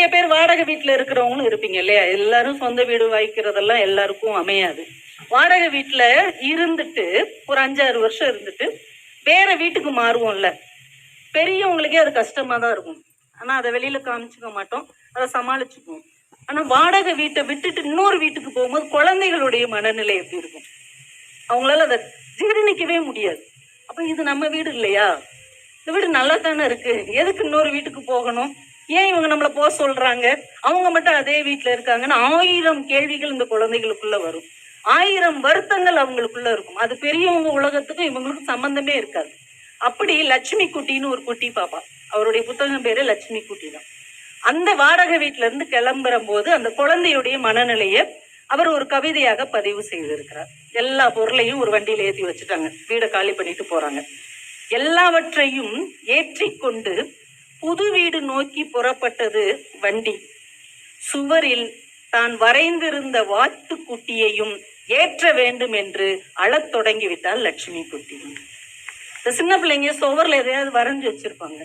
நிறைய பேர் வாடகை வீட்டில் இருக்கிறவங்களும் இருப்பீங்க இல்லையா? எல்லாரும் சொந்த வீடு வாய்க்கிறதெல்லாம் எல்லாருக்கும் அமையாது. வாடகை வீட்டுல இருந்துட்டு ஒரு அஞ்சாறு வருஷம் இருந்துட்டு வேற வீட்டுக்கு மாறுவோம்ல. பெரியவங்களுக்கே அது கஷ்டமாக தான் இருக்கும். ஆனா அதை வெளியில காமிச்சுக்க மாட்டோம். அதை சமாளிச்சுக்குவோம். ஆனா வாடகை வீட்டை விட்டுட்டு இன்னொரு வீட்டுக்கு போகும்போது குழந்தைகளுடைய மனநிலை எப்படி இருக்கும்? அவங்களால அதை ஜீரணிக்கவே முடியாது. அப்போ இது நம்ம வீடு இல்லையா? இந்த வீடு நல்லா தானே இருக்கு. எதுக்கு இன்னொரு வீட்டுக்கு போகணும்? ஏன் இவங்க நம்மளை போக சொல்றாங்க? அவங்க மட்டும் அதே வீட்டுல இருக்காங்கன்னு ஆயிரம் கேள்விகள் இந்த குழந்தைகளுக்குள்ள வரும். ஆயிரம் வருத்தங்கள் அவங்களுக்குள்ள இருக்கும். அது பெரியவங்க உலகத்துக்கும் இவங்களுக்கும் சம்பந்தமே இருக்காது. அப்படி லட்சுமி குட்டின்னு ஒரு குட்டி பாப்பா. அவருடைய புத்தகம் பேரு லட்சுமி குட்டி தான். அந்த வாடகை வீட்டுல இருந்து கிளம்புற போது அந்த குழந்தையுடைய மனநிலையை அவர் ஒரு கவிதையாக பதிவு செய்திருக்கிறார். எல்லா பொருளையும் ஒரு வண்டியில ஏற்றி வச்சுட்டாங்க. வீடை காலி பண்ணிட்டு போறாங்க. எல்லாவற்றையும் ஏற்றிக்கொண்டு புது வீடு நோக்கி புறப்பட்டது வண்டி. சுவரில் தான் வரைந்திருந்த வாத்து குட்டியையும் ஏற்ற வேண்டும் என்று அழத் தொடங்கிவிட்டாள் லட்சுமி குட்டி இந்த சின்ன பிள்ளைங்க சுவரில் எதையாவது வரைஞ்சு வச்சிருப்பாங்க.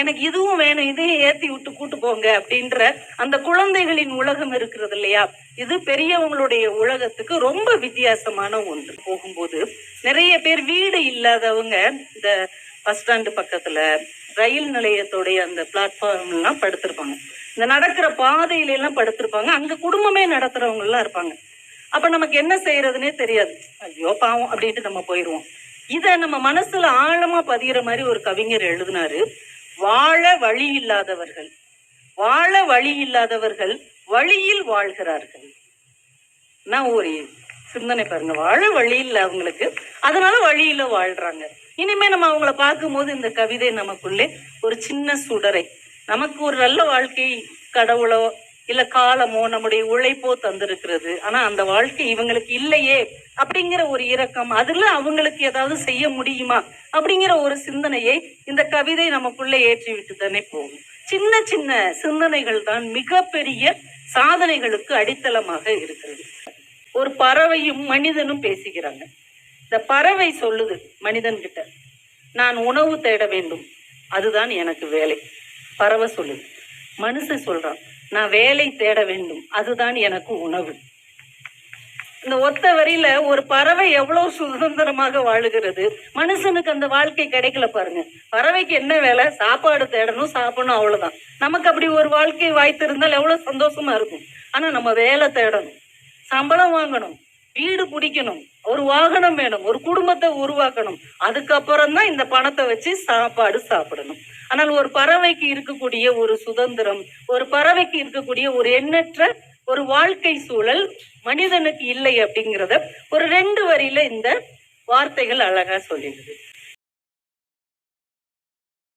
எனக்கு இதுவும் வேணும் இதையும் ஏத்தி விட்டு கூட்டு போங்க அப்படின்ற அந்த குழந்தைகளின் உலகம் இருக்கிறது இல்லையா? இது பெரியவங்களுடைய உலகத்துக்கு ரொம்ப வித்தியாசமான ஒன்று. போகும்போது நிறைய பேர் வீடு இல்லாதவங்க இந்த பஸ் ஸ்டாண்டு பக்கத்துல ரயில் நிலையத்துடைய அந்த பிளாட்ஃபார்ம் எல்லாம் படுத்திருப்பாங்க. இந்த நடக்கிற பாதையில எல்லாம் படுத்திருப்பாங்க. அங்க குடும்பமே நடத்துறவங்க எல்லாம் இருப்பாங்க. அப்ப நமக்கு என்ன செய்யறதுனே தெரியாது. ஐயோ பாவம் அப்படின்ட்டு நம்ம போயிடுவோம் இத நம்ம மனசுல ஆழமா பதிகிற மாதிரி ஒரு கவிஞர் எழுதினாரு. வாழ வழி இல்லாதவர்கள் வாழ வழி இல்லாதவர்கள் வழியில் வாழ்கிறார்கள். நான் ஒரு சிந்தனை பாருங்க. வாழ வழி இல்லை அவங்களுக்கு. அதனால வழியில வாழ்றாங்க. இனிமே நம்ம அவங்கள பார்க்கும்போது இந்த கவிதை நமக்குள்ளே ஒரு சின்ன சுடரை. நமக்கு ஒரு நல்ல வாழ்க்கை கடவுளோ இல்ல காலமோ நம்முடைய உழைப்போ தந்திருக்கிறது. ஆனா அந்த வாழ்க்கை இவங்களுக்கு இல்லையே அப்படிங்கிற ஒரு இரக்கம் அதுல அவங்களுக்கு ஏதாவது செய்ய முடியுமா அப்படிங்கிற ஒரு சிந்தனையை இந்த கவிதை நமக்குள்ள ஏற்றி விட்டு தானே போகும். சின்ன சின்ன சிந்தனைகள் தான் மிகப்பெரிய சாதனைகளுக்கு அடித்தளமாக இருக்கிறது. ஒரு பறவையும் மனிதனும் பேசுகிறாங்க. இந்த பறவை சொல்லுது மனிதன் கிட்ட நான் உணவு தேட வேண்டும். அதுதான் எனக்கு வேலை. பறவை சொல்லுது. மனுஷன் சொல்றான் நான் வேலை தேட வேண்டும். அதுதான் எனக்கு உணவு. இந்த ஒத்த வரியில ஒரு பறவை எவ்வளவு சுதந்திரமாக வாழுகிறது. மனுஷனுக்கு அந்த வாழ்க்கை கிடைக்கல பாருங்க. பறவைக்கு என்ன வேலை? சாப்பாடு தேடணும் சாப்பிடணும் அவ்வளவுதான். நமக்கு அப்படி ஒரு வாழ்க்கை வாய்த்திருந்தால் எவ்வளவு சந்தோஷமா இருக்கும். ஆனா நம்ம வேலை தேடணும். சம்பளம் வாங்கணும் வீடு பிடிக்கணும் ஒரு வாகனம் வேணும் ஒரு குடும்பத்தை உருவாக்கணும். அதுக்கப்புறம் தான் இந்த பணத்தை வச்சு சாப்பாடு சாப்பிடணும். ஆனால் ஒரு பறவைக்கு இருக்கக்கூடிய ஒரு சுதந்திரம் ஒரு பறவைக்கு இருக்கக்கூடிய ஒரு எண்ணற்ற ஒரு வாழ்க்கை சூழல் மனிதனுக்கு இல்லை அப்படிங்கிறத ஒரு ரெண்டு வரியில இந்த வார்த்தைகள் அழகா சொல்லிடுது.